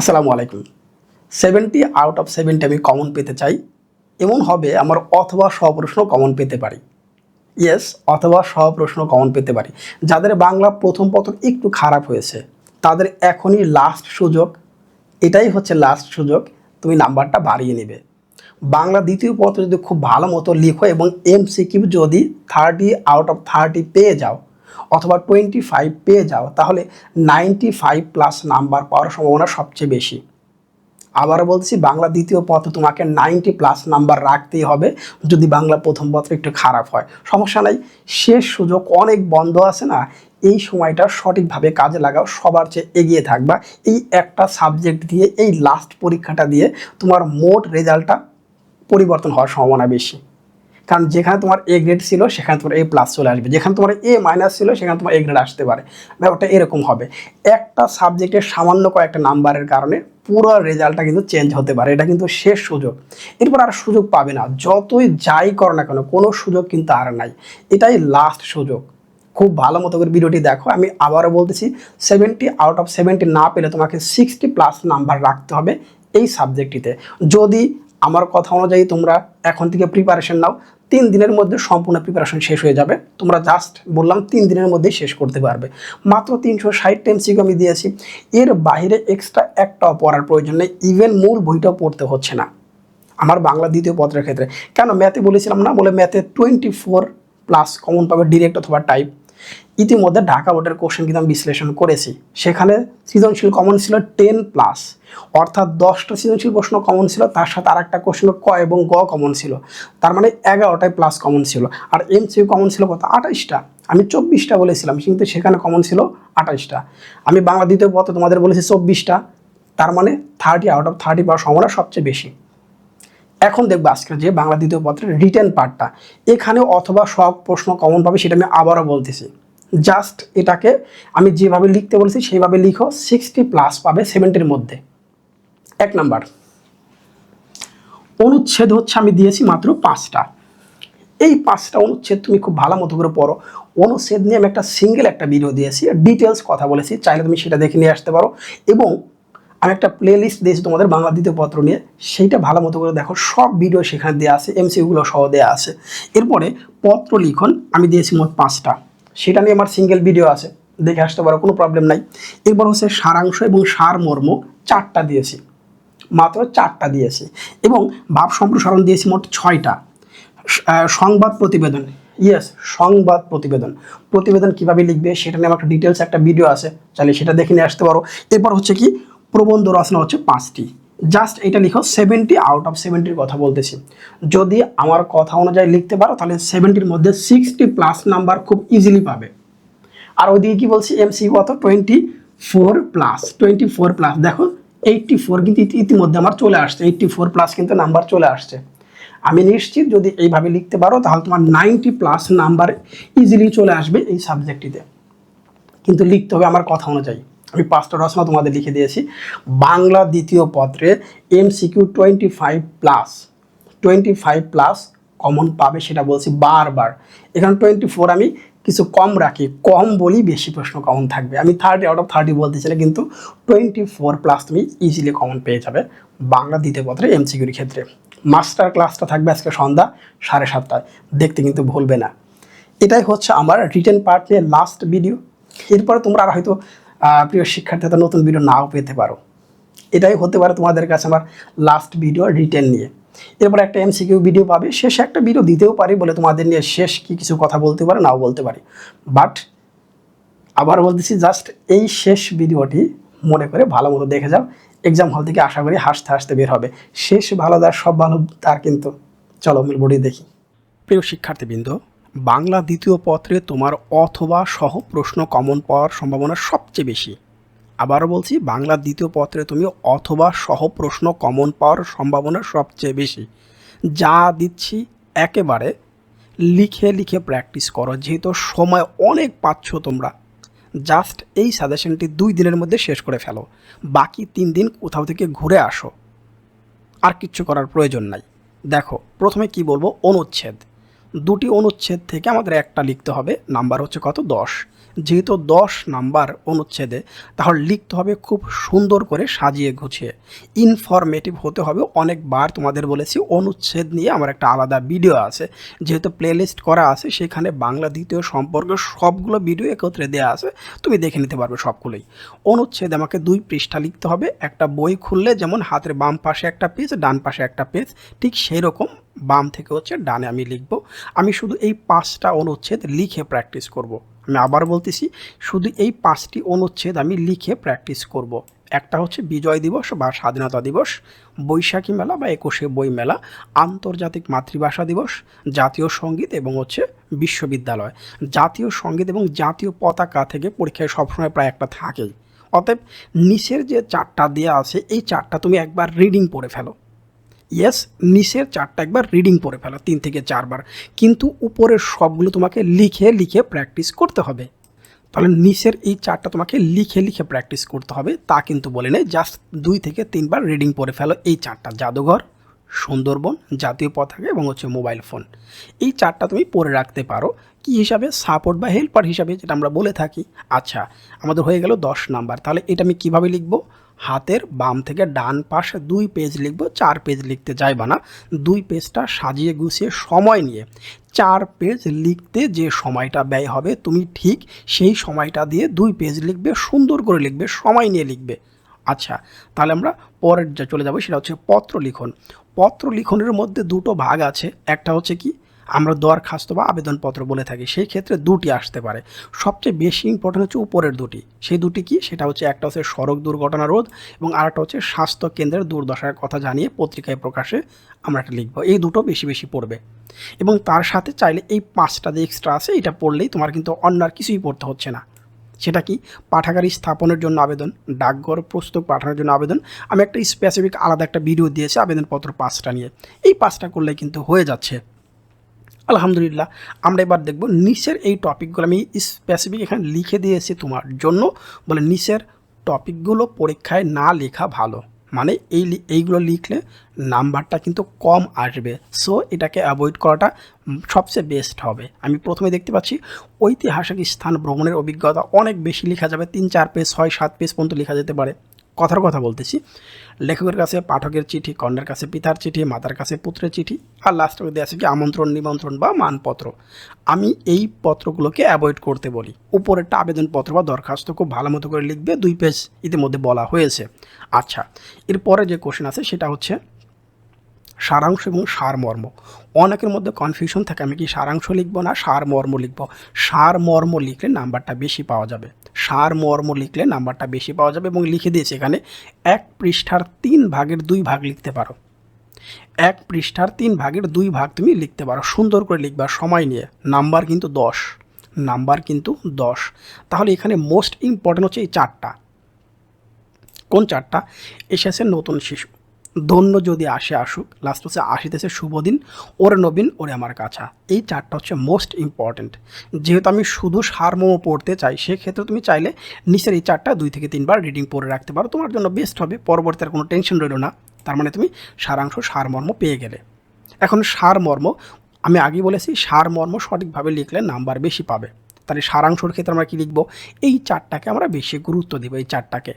আসসালামু আলাইকুম। Seventy out of seventy আমি কমন পেতে চাই। এমন হবে আমার অথবা সপ্রশ্ন কমন পেতে পারি। ইয়েস অথবা সপ্রশ্ন কমন পেতে পারি। যাদের বাংলা প্রথম পত্র একটু খারাপ হয়েছে, তাদের এখনই লাস্ট সুযোগ। এটাই হচ্ছে লাস্ট সুযোগ। তুমি নাম্বারটা বাড়িয়ে নেবে। বাংলা দ্বিতীয় পত্র যদি খুব ভালো মতো লিখো এবং এমসিকিউ যদি থার্টি আউট অফ থার্টি পেয়ে যাও অথবা টোয়েন্টি ফাইভ পেয়ে যাও, তাহলে নাইনটি ফাইভ প্লাস নাম্বার পাওয়ার সম্ভাবনা সবচেয়ে বেশি। আবারও বলছি বাংলা দ্বিতীয় পত্র তোমাকে নাইনটি প্লাস নাম্বার রাখতেই হবে, যদি বাংলা প্রথম পত্র একটু খারাপ হয়। সমস্যা নাই, শেষ সুযোগ অনেক বন্ধ আছে না, এই সময়টা সঠিকভাবে কাজে লাগাও, সবার চেয়ে এগিয়ে থাকবা। এই একটা সাবজেক্ট দিয়ে, এই লাস্ট পরীক্ষাটা দিয়ে তোমার মোট রেজাল্টটা পরিবর্তন হওয়ার সম্ভাবনা বেশি। কারণ যেখানে তোমার এ গ্রেড ছিল, সেখানে তোমার এ প্লাস চলে আসবে। যেখানে তোমার এ মাইনাস ছিল, সেখানে তোমার এ গ্রেড আসতে পারে। ব্যাপারটা এরকম হবে। একটা সাবজেক্টের সামান্য কয়েকটা নাম্বারের কারণে পুরো রেজাল্টটা কিন্তু চেঞ্জ হতে পারে। এটা কিন্তু শেষ সুযোগ। এরপর আর সুযোগ পাবে না। যতই যাই করো না কেন, কোনো সুযোগ কিন্তু আর নাই। এটাই লাস্ট সুযোগ। খুব ভালো মতো করে ভিডিওটি দেখো। আমি আবারও বলতেছি সেভেন্টি আউট অফ সেভেন্টি না পেলে তোমাকে সিক্সটি প্লাস নাম্বার রাখতে হবে এই সাবজেক্টটিতে যদি আমার কথা অনুযায়ী তোমরা এখন থেকে প্রিপারেশন নাও। তিন দিনের মধ্যে সম্পূর্ণ প্রিপারেশন শেষ হয়ে যাবে। তোমরা জাস্ট বললাম তিন দিনের মধ্যেই শেষ করতে পারবে। মাত্র তিনশো ষাট টেমসিকে আমি দিয়েছি। এর বাইরে এক্সট্রা একটাও পড়ার প্রয়োজন নেই। ইভেন মূল বইটাও পড়তে হচ্ছে না। আমার বাংলা দ্বিতীয় পত্রের ক্ষেত্রে। কেন? ম্যাথে বলেছিলাম না? বলে ম্যাথে টোয়েন্টি ফোর প্লাস কমন পাবে ডিরেক্ট অথবা টাইপ ইতিমধ্যে ঢাকা বোর্ডের কোশ্চেন কিন্তু আমি বিশ্লেষণ করেছি। সেখানে সৃজনশীল কমন ছিল টেন প্লাস অর্থাৎ দশটা সৃজনশীল প্রশ্ন কমন ছিল, তার সাথে আর একটা কোশ্চেন ক এবং গ কমন ছিল। তার মানে এগারোটায় প্লাস কমন ছিল। আর এম এমসিউ কমন ছিল কত? আঠাইশটা। আমি চব্বিশটা বলেছিলাম, কিন্তু সেখানে কমন ছিল আঠাইশটা। আমি বাংলা দ্বিতীয় পথে তোমাদের বলেছি চব্বিশটা। তার মানে থার্টি আউট অফ থার্টি পাওয়ার সম্ভাবনা সবচেয়ে বেশি। এখন দেখব আজকে যে বাংলা দ্বিতীয় পত্রের রিটেন পার্টটা এখানে অথবা সব প্রশ্ন কমন পাবে সেটা আমি আবারও বলতেছি। জাস্ট এটাকে আমি যেভাবে লিখতে বলেছি সেইভাবে লিখো সিক্সটি প্লাস পাবে সেভেন্টির মধ্যে। এক নাম্বার। অনুচ্ছেদ হচ্ছে আমি দিয়েছি মাত্র পাঁচটা। এই পাঁচটা অনুচ্ছেদ তুমি খুব ভালো মতো করে পড়ো। অনুচ্ছেদ নিয়ে আমি একটা সিঙ্গেল একটা ভিডিও দিয়েছি ডিটেলস কথা বলেছি, চাইলে তুমি সেটা দেখে নিয়ে আসতে পারো। এবং আমি একটা প্লে লিস্ট দিয়েছি তোমাদের বাংলা দ্বিতীয় পত্র নিয়ে। সেইটা ভালো মতো করে দেখো, সব ভিডিও সেখানে দেওয়া আছে এমসিগুলো সহ দেওয়া আছে। এরপরে পত্র লিখন, আমি দিয়েছি মোট পাঁচটা। সেটা নিয়ে আমার সিঙ্গেল ভিডিও আছে, দেখে আসতে পারো, কোনো প্রবলেম নাই। এরপর হচ্ছে সারাংশ এবং সারমর্ম চারটা দিয়েছি। মাত্র চারটা দিয়েছি। এবং ভাব সম্প্রসারণ দিয়েছি মোট ছয়টা। সংবাদ প্রতিবেদন ইয়েস সংবাদ প্রতিবেদন। প্রতিবেদন কীভাবে লিখবে, সেটা নিয়ে আমার একটা ডিটেলস একটা ভিডিও আছে, চাইলে সেটা দেখে নিয়ে আসতে পারো। এরপর হচ্ছে কি প্রবন্ধ রচনা হচ্ছে পাঁচটি। জাস্ট এটা লিখো সেভেন্টি আউট অফ সেভেন্টির কথা বলতেছি। যদি আমার কথা অনুযায়ী লিখতে পারো, তাহলে সেভেন্টির মধ্যে সিক্সটি প্লাস নাম্বার খুব ইজিলি পাবে। আর ওইদিকে কি বলছি এমসি কত? Twenty four plus twenty four plus দেখো এইটটি ফোর কিন্তু ইতিমধ্যে আমার চলে আসছে। এইটটি ফোর প্লাস কিন্তু নাম্বার চলে আসছে। আমি নিশ্চিত যদি এইভাবে লিখতে পারো, তাহলে তোমার নাইনটি প্লাস নাম্বার ইজিলি চলে আসবে এই সাবজেক্টটিতে কিন্তু লিখতে হবে আমার কথা অনুযায়ী। আমি পাঁচটা রচনা তোমাদের লিখে দিয়েছি। বাংলা দ্বিতীয় পত্রে MCQ twenty five plus twenty five plus common পাবে সেটা বলছি বারবার। এখানে টোয়েন্টি ফোর আমি কিছু কম রাখি, কম বলি বেশি প্রশ্ন কমন থাকবে। আমি থার্টি আউট অফ থার্টি বলতে চাইলে কিন্তু টোয়েন্টি ফোর প্লাস তুমি ইজিলি কমন পেয়ে যাবে বাংলা দ্বিতীয় পত্রে এমসিকিউর ক্ষেত্রে। মাস্টার ক্লাসটা থাকবে আজকে সন্ধ্যা সাড়ে সাতটায়। দেখতে কিন্তু ভুলবে না। এটাই হচ্ছে আমার রিটেন পার্ট নিয়ে লাস্ট ভিডিও এরপরে তোমরা আর হয়তো আহ, শিক্ষার্থী শিক্ষার্থীদের নতুন ভিডিও নাও পেতে পারো। এটাই হতে পারে তোমাদের কাছে আমার লাস্ট ভিডিও রিটেন নিয়ে। এরপর একটা এমসিকিউ ভিডিও পাবে। শেষে একটা ভিডিও দিতেও পারি বলে তোমাদের নিয়ে শেষ কি কিছু কথা বলতে পারে নাও বলতে পারি। বাট আবার বলতেছি জাস্ট এই শেষ ভিডিওটি মনে করে ভালো মতো দেখে যাও। এক্সাম হল থেকে আশা করি হাসতে হাসতে বের হবে। শেষ ভালো তার সব ভালো তার কিন্তু। চলো মিল বডি দেখি। প্রিয় শিক্ষার্থীবৃন্দ বাংলা দ্বিতীয় পত্রে তোমার অথবা সহ প্রশ্ন কমন পাওয়ার সম্ভাবনা সবচেয়ে বেশি। আবারও বলছি, বাংলা দ্বিতীয় পত্রে তুমি অথবা সহ প্রশ্ন কমন পাওয়ার সম্ভাবনা সবচেয়ে বেশি। যা দিচ্ছি একেবারে লিখে লিখে প্র্যাকটিস করো, যেহেতু সময় অনেক পাচ্ছ তোমরা। জাস্ট এই সাজেশনটি দুই দিনের মধ্যে শেষ করে ফেলো। বাকি তিন দিন কোথাও থেকে ঘুরে আসো। আর কিচ্ছু করার প্রয়োজন নাই। দেখো, প্রথমে কি বলব? অনুচ্ছেদ। দুটি অনুচ্ছেদ থেকে আমাদের একটা লিখতে হবে, নাম্বার হচ্ছে কত? দশ। যেহেতু দশ নাম্বার অনুচ্ছেদে, তাহলে লিখতে হবে খুব সুন্দর করে সাজিয়ে গুছিয়ে। ইনফরমেটিভ হতে হবে। অনেকবার তোমাদের বলেছি, অনুচ্ছেদ নিয়ে আমার একটা আলাদা ভিডিও আছে। যেহেতু প্লেলিস্ট করা আছে, সেখানে বাংলা দ্বিতীয় সম্পর্কে সবগুলো ভিডিও একত্রে দেওয়া আছে, তুমি দেখে নিতে পারবে সবগুলোই। অনুচ্ছেদ আমাকে দুই পৃষ্ঠা লিখতে হবে, একটা বই খুললে যেমন হাতের বাম পাশে একটা পেজ, ডান পাশে একটা পেজ, ঠিক সেই রকম বাম থেকে হচ্ছে ডানে আমি লিখব আমি শুধু এই পাঁচটা অনুচ্ছেদ লিখে প্র্যাকটিস করব। আমি আবার বলতেছি, শুধু এই পাঁচটি অনুচ্ছেদ আমি লিখে প্র্যাকটিস করব। একটা হচ্ছে বিজয় দিবস বা স্বাধীনতা দিবস, বৈশাখী মেলা বা একুশে বই মেলা, আন্তর্জাতিক মাতৃভাষা দিবস, জাতীয় সংগীত এবং হচ্ছে বিশ্ববিদ্যালয় জাতীয় সংগীত এবং জাতীয় পতাকা থেকে পরীক্ষায় সবসময় প্রায় একটা থাকেই অতএব নিচের যে চারটা দেওয়া আছে, এই চারটা তুমি একবার রিডিং পড়ে ফেলো ইয়েস নিচের চারটা একবার রিডিং পড়ে ফেলো, তিন থেকে চারবার। কিন্তু উপরের সবগুলো তোমাকে লিখে লিখে প্র্যাকটিস করতে হবে। তাহলে নিচের এই চারটা তোমাকে লিখে লিখে প্র্যাকটিস করতে হবে, তা কিন্তু বলে নেই। জাস্ট দুই থেকে তিনবার রিডিং পড়ে ফেলো এই চারটা। জাদুঘর, সুন্দরবন, জাতীয় পতাকা এবং হচ্ছে মোবাইল ফোন এই চারটা তুমি পড়ে রাখতে পারো। কি হিসাবে? সাপোর্ট বা হেল্পার হিসাবে যেটা আমরা বলে থাকি। আচ্ছা আমাদের হয়ে গেল দশ নাম্বার। তাহলে এটা আমি কীভাবে লিখব? হাতের বাম থেকে ডান পাশে দুই পেজ লিখব, চার পেজ লিখতে যাইবা না। দুই পেজটা সাজিয়ে গুছিয়ে সময় নিয়ে। চার পেজ লিখতে যে সময়টা ব্যয় হবে, তুমি ঠিক সেই সময়টা দিয়ে দুই পেজ লিখবে, সুন্দর করে লিখবে, সময় নিয়ে লিখবে। আচ্ছা তাহলে আমরা পরের যা চলে যাব, সেটা হচ্ছে পত্র লিখন। পত্র লিখনের মধ্যে দুটো ভাগ আছে। একটা হচ্ছে কি? আমরা দরখাস্ত বা আবেদনপত্র বলে থাকি, সেই ক্ষেত্রে দুটি আসতে পারে। সবচেয়ে বেশি ইম্পর্টেন্ট হচ্ছে উপরের দুটি। সেই দুটি কি? সেটা হচ্ছে একটা হচ্ছে সড়ক দুর্ঘটনা রোধ এবং আরেকটা হচ্ছে স্বাস্থ্য কেন্দ্রের দুর্দশার কথা জানিয়ে পত্রিকায় প্রকাশে আমরা একটা লিখব। এই দুটো বেশি বেশি পড়বে। এবং তার সাথে চাইলে এই পাঁচটা যে এক্সট্রা আছে, এটা পড়লেই তোমার কিন্তু অন্য আর কিছুই পড়তে হচ্ছে না। সেটা কি? পাঠাগারি স্থাপনের জন্য আবেদন, ডাকঘর পুস্তক পাঠানোর জন্য আবেদন। আমি একটা স্পেসিফিক আলাদা একটা ভিডিও দিয়েছি আবেদনপত্র পাঁচটা নিয়ে। এই পাঁচটা করলে কিন্তু হয়ে যাচ্ছে। আলহামদুলিল্লাহ। আমরা এবার দেখব নিচের এই টপিকগুলো। আমি স্পেসিফিক এখানে লিখে দিয়েছি তোমার জন্য। বলে নিচের টপিকগুলো পরীক্ষায় না লেখা ভালো। মানে এই এইগুলো লিখলে নাম্বারটা কিন্তু কম আসবে। সো এটাকে অ্যাভয়েড করাটা সবচেয়ে বেস্ট হবে। আমি প্রথমে দেখতে পাচ্ছি ঐতিহাসিক স্থান ভ্রমণের অভিজ্ঞতা অনেক বেশি লেখা যাবে। তিন, চার পেজ ছয়, সাত পেজ পর্যন্ত লেখা যেতে পারে। কথার কথা বলতেছি। লেখকের কাছে, পাঠকের চিঠি, কন্যার কাছে, পিতার চিঠি, মাতার কাছে, পুত্রের চিঠি আর লাস্টে দেওয়া আছে কি আমন্ত্রণ, নিমন্ত্রণ বা মানপত্র। আমি এই পত্রগুলোকে অ্যাভয়েড করতে বলি। উপরেরটা আবেদনপত্র বা দরখাস্ত খুব ভালো মতো করে লিখবে, দুই পেজ ইতিমধ্যে বলা হয়েছে। আচ্ছা এরপরে যে কোশ্চেন আছে সেটা হচ্ছে, সারাংশ এবং সারমর্ম। অনেকের মধ্যে কনফিউশন থাকে, আমি কি সারাংশ লিখব না, সারমর্ম লিখব? সারমর্ম লিখলে নাম্বারটা বেশি পাওয়া যাবে। সারমর্ম লিখলে নাম্বারটা বেশি পাওয়া যাবে এবং লিখে দিয়েছে এখানে, এক পৃষ্ঠার তিন ভাগের দুই ভাগ লিখতে পারো। এক পৃষ্ঠার তিন ভাগের দুই ভাগ তুমি লিখতে পারো। সুন্দর করে লিখবা, সময় নিয়ে। নাম্বার কিন্তু দশ। নাম্বার কিন্তু দশ। তাহলে এখানে মোস্ট ইম্পর্টেন্ট হচ্ছে এই চারটা। কোন চারটা? এসেছে নতুন শিশু। ধন্য যদি আসে আসুক লাস্ট হচ্ছে আসিতেছে শুভদিন ওরে নবীন, ওরে আমার কাছা। এই চারটা হচ্ছে মোস্ট ইম্পর্ট্যান্ট যেহেতু আমি শুধু সারমর্ম পড়তে চাই, সেক্ষেত্রে তুমি চাইলে নিচের এই চারটা দুই থেকে তিনবার রিডিং পড়ে রাখতে পারো। তোমার জন্য বেস্ট হবে পরবর্তী আর কোনো টেনশন রইল না। তার মানে তুমি সারাংশ সারমর্ম পেয়ে গেলে। এখন সারমর্ম আমি আগেই বলেছি সারমর্ম সঠিকভাবে লিখলে নাম্বার বেশি পাবে। তাহলে সারাংশর ক্ষেত্রে আমরা কী লিখব? এই চারটাকে আমরা বেশি গুরুত্ব দেবো, এই চারটাকে।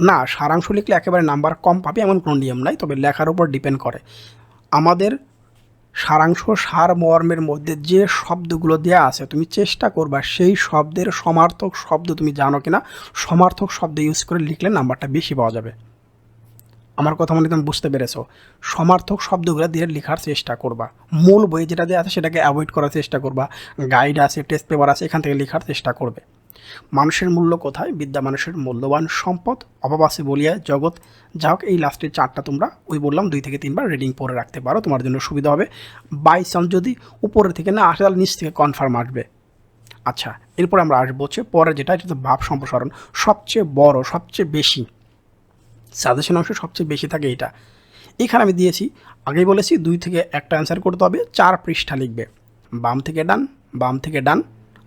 না, সারাংশ লিখলে একেবারে নাম্বার কম পাবে এমন কোনো নিয়ম নাই, তবে লেখার উপর ডিপেন্ড করে। আমাদের সারাংশ সার মর্মের মধ্যে যে শব্দগুলো দেওয়া আছে, তুমি চেষ্টা করবা সেই শব্দের সমার্থক শব্দ তুমি জানো কিনা, সমার্থক শব্দ ইউজ করে লিখলে নাম্বারটা বেশি পাওয়া যাবে। আমার কথা মনে তুমি বুঝতে পেরেছ। সমার্থক শব্দগুলো দিয়ে লেখার চেষ্টা করবা। মূল বই যেটা দেওয়া আছে সেটাকে অ্যাভয়েড করার চেষ্টা করবা। গাইড আছে টেস্ট পেপার আছে, এখান থেকে লেখার চেষ্টা করবে। মানুষের মূল্য কোথায়? বিদ্যা মানুষের মূল্যবান সম্পদ। অভাব আছে বলিয়া জগৎ। যা হোক, এই লাস্টের চারটা তোমরা ওই বললাম দুই থেকে তিনবার রিডিং পরে রাখতে পারো, তোমার জন্য সুবিধা হবে। বাই চান্স যদি উপরের থেকে না আসে, তাহলে নিচ থেকে কনফার্ম আসবে। আচ্ছা এরপর আমরা আসব হচ্ছে পরে যেটা, এটা ভাব সম্প্রসারণ। সবচেয়ে বড়, সবচেয়ে বেশি। সাজেশন অংশ সবচেয়ে বেশি থাকে এটা। এখানে আমি দিয়েছি, আগেই বলেছি, দুই থেকে একটা অ্যান্সার করতে হবে, চার পৃষ্ঠা লিখবে। বাম থেকে ডান, বাম থেকে ডান।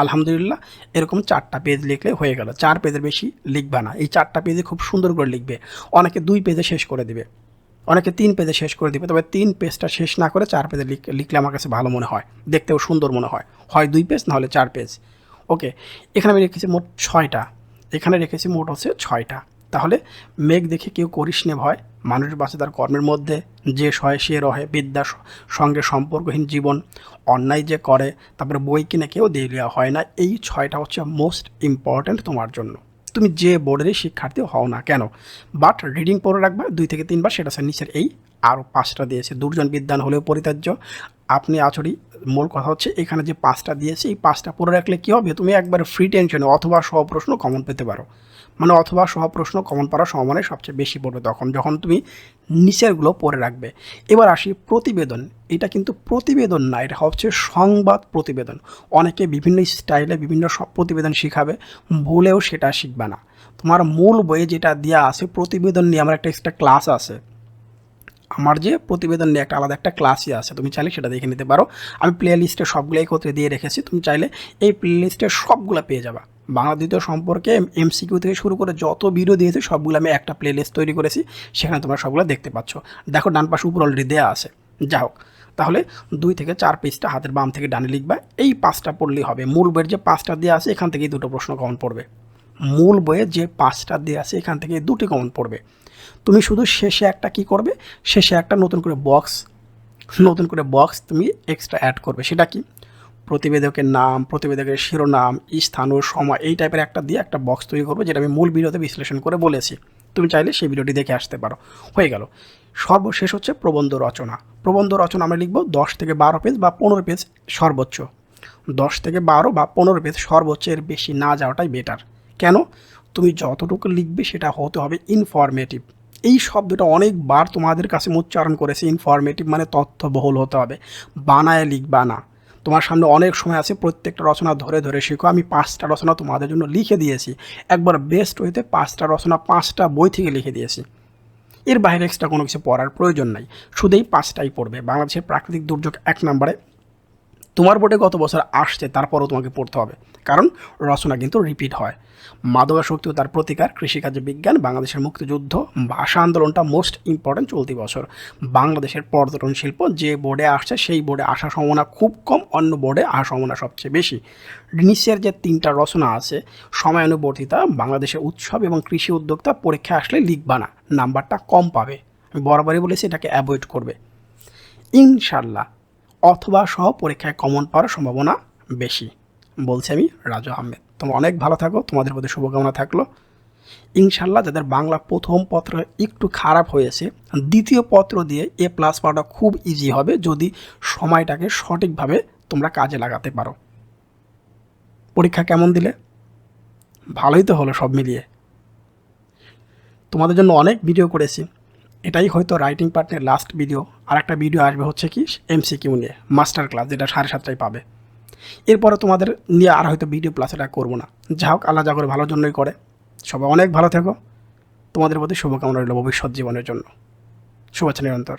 আলহামদুলিল্লাহ, এরকম চারটা পেজ লিখলে হয়ে গেল। চার পেজের বেশি লিখবে না। এই চারটা পেজে খুব সুন্দর করে লিখবে। অনেকে দুই পেজে শেষ করে দিবে। অনেকে তিন পেজে শেষ করে দিবে। তবে তিন পেজটা শেষ না করে চার পেজে লিখ- লিখলে আমার কাছে ভালো মনে হয়। দেখতেও সুন্দর মনে হয়। হয় দুই পেজ না হলে চার পেজ ওকে, এখানে আমি রেখেছি মোট ছয়টা। এখানে রেখেছি মোট হচ্ছে ছয়টা। তাহলে মেঘ দেখে কেউ করিস নে ভয়। মানুষ বাঁচে তার কর্মের মধ্যে। যে সয় সে রহে। বিদ্যা সঙ্গে সম্পর্কহীন জীবন। অন্যায় যে করে, তারপরে বই কিনে কেউ দেলিয়া হয় না। এই ছয়টা হচ্ছে মোস্ট ইম্পর্ট্যান্ট তোমার জন্য। তুমি যে বোর্ডেরই শিক্ষার্থী হও না কেন? বাট রিডিং পড়ে রাখবে, দুই থেকে তিনবার, সেটা হচ্ছে নিচের এই আরও পাঁচটা দিয়েছে। দুর্জন বিদ্যান হলেও পরিত্যাজ্য। আপনি আচরি মূল কথা হচ্ছে এখানে যে পাঁচটা দিয়েছে, এই পাঁচটা পড়ে রাখলে কী হবে? তুমি একবার ফ্রি টেনশনে অথবা সহ প্রশ্ন কমন পেতে পারো। মানে অথবা সহ প্রশ্ন কমন পাওয়ার সম্ভাবনাই সবচেয়ে বেশি পড়বে তখন, যখন তুমি নিচেরগুলো পড়ে রাখবে। এবার আসি প্রতিবেদন। এটা কিন্তু প্রতিবেদন না, এটা হচ্ছে সংবাদ প্রতিবেদন। অনেকে বিভিন্ন স্টাইলে বিভিন্ন সব প্রতিবেদন শিখাবে, ভুলেও সেটা শিখবে না। তোমার মূল বইয়ে যেটা দেওয়া আছে, প্রতিবেদন নিয়ে আমার একটা এক্সট্রা ক্লাস আছে। আমার যে প্রতিবেদন নিয়ে একটা আলাদা একটা ক্লাসই আছে, তুমি চাইলে সেটা দেখে নিতে পারো। আমি প্লে লিস্টে সবগুলো একত্রে দিয়ে রেখেছি, তুমি চাইলে এই প্লে লিস্টে সবগুলো পেয়ে যাবা। বাংলা দ্বিতীয় সম্পর্কে এমসিকিউ থেকে শুরু করে যত ভিডিও দিয়েছে, সবগুলো আমি একটা প্লে লিস্ট তৈরি করেছি, সেখানে তোমরা সবগুলো দেখতে পাচ্ছ। দেখো, ডান পাশে উপর অলরেডি দেওয়া আছে। যা হোক, তাহলে দুই থেকে চার পেজটা হাতের বাম থেকে ডানে লিখবা। এই পাঁচটা পড়লেই হবে। মূল বইয়ের যে পাঁচটা দেওয়া আছে, এখান থেকেই দুটো প্রশ্ন কমন পড়বে। মূল বইয়ে যে পাঁচটা দেওয়া আছে, এখান থেকে দুটি কমন পড়বে। তুমি শুধু শেষে একটা কি করবে? শেষে একটা নতুন করে বক্স নতুন করে বক্স তুমি এক্সট্রা অ্যাড করবে। সেটা কি? প্রতিবেদকের নাম, প্রতিবেদকের শিরোনাম, স্থান ও সময়, এই টাইপের একটা দিয়ে একটা বক্স তৈরি করবে, যেটা আমি মূল ভিডিওতে বিশ্লেষণ করে বলেছি। তুমি চাইলে সেই ভিডিওটি দেখে আসতে পারো। হয়ে গেল। সর্বশেষ হচ্ছে প্রবন্ধ রচনা। প্রবন্ধ রচনা আমরা লিখব দশ থেকে বারো পেজ বা পনেরো পেজ সর্বোচ্চ। দশ থেকে বারো বা পনেরো পেজ সর্বোচ্চ এর বেশি না যাওয়াটাই বেটার কেন? তুমি যতটুকু লিখবে সেটা হতে হবে ইনফরমেটিভ এই শব্দটা অনেকবার তোমাদের কাছে উচ্চারণ করেছে ইনফরমেটিভ মানে তথ্যবহুল হতে হবে। বানায় লিখবা না। তোমার সামনে অনেক সময় আছে, প্রত্যেকটা রচনা ধরে ধরে শেখো। আমি পাঁচটা রচনা তোমাদের জন্য লিখে দিয়েছি। একবার বেস্ট হইতে পাঁচটা রচনা, পাঁচটা বই থেকে লিখে দিয়েছি। এর বাইরে এক্সট্রা কোনো কিছু পড়ার প্রয়োজন নাই। শুধু এই পাঁচটাই পড়বে। বাংলাদেশের প্রাকৃতিক দুর্যোগ এক নম্বরে। তোমার বোর্ডে গত বছর আসছে, তারপরও তোমাকে পড়তে হবে। কারণ রচনা কিন্তু রিপিট হয়। মাদকাসক্তি ও তার প্রতিকার, কৃষিকাজে বিজ্ঞান, বাংলাদেশের মুক্তিযুদ্ধ, ভাষা আন্দোলনটা মোস্ট ইম্পর্ট্যান্ট চলতি বছর। বাংলাদেশের পর্যটন শিল্প যে বোর্ডে আসছে, সেই বোর্ডে আসার সম্ভাবনা খুব কম, অন্য বোর্ডে আসার সম্ভাবনা সবচেয়ে বেশি। নিচের যে তিনটা রচনা আছে, সময়ানুবর্তিতা বাংলাদেশের উৎসব এবং কৃষি উদ্যোক্তা পরীক্ষা আসলে লিখবা না, নাম্বারটা কম পাবে। আমি বরাবরই বলেছি, এটাকে অ্যাভয়েড করবে। ইনশাল্লাহ অথবা সহ পরীক্ষায় কমন পাওয়ার সম্ভাবনা বেশি। বলছি আমি রাজু আহমেদ। তোমরা অনেক ভালো থাকো, তোমাদের প্রতি শুভকামনা থাকল। ইনশাল্লাহ যাদের বাংলা প্রথম পত্র একটু খারাপ হয়েছে, দ্বিতীয় পত্র দিয়ে এ প্লাস পাওয়াটা খুব ইজি হবে যদি সময়টাকে সঠিকভাবে তোমরা কাজে লাগাতে পারো। পরীক্ষা কেমন দিলে? ভালোই তো হলো সব মিলিয়ে। তোমাদের জন্য অনেক ভিডিও করেছি। এটাই হয়তো রাইটিং পার্টনের লাস্ট ভিডিও আর একটা ভিডিও আসবে হচ্ছে কি এমসিকিউ নিয়ে মাস্টার ক্লাস যেটা সাড়ে সাতটায় পাবে। এরপরে তোমাদের নিয়ে আর হয়তো ভিডিও প্লাস এটা করব না। যা হোক, আল্লাহ যা করে ভালোর জন্যই করে। সবাই অনেক ভালো থেকো। তোমাদের প্রতি শুভকামনা রইল ভবিষ্যৎ জীবনের জন্য। শুভেচ্ছা নিরন্তর।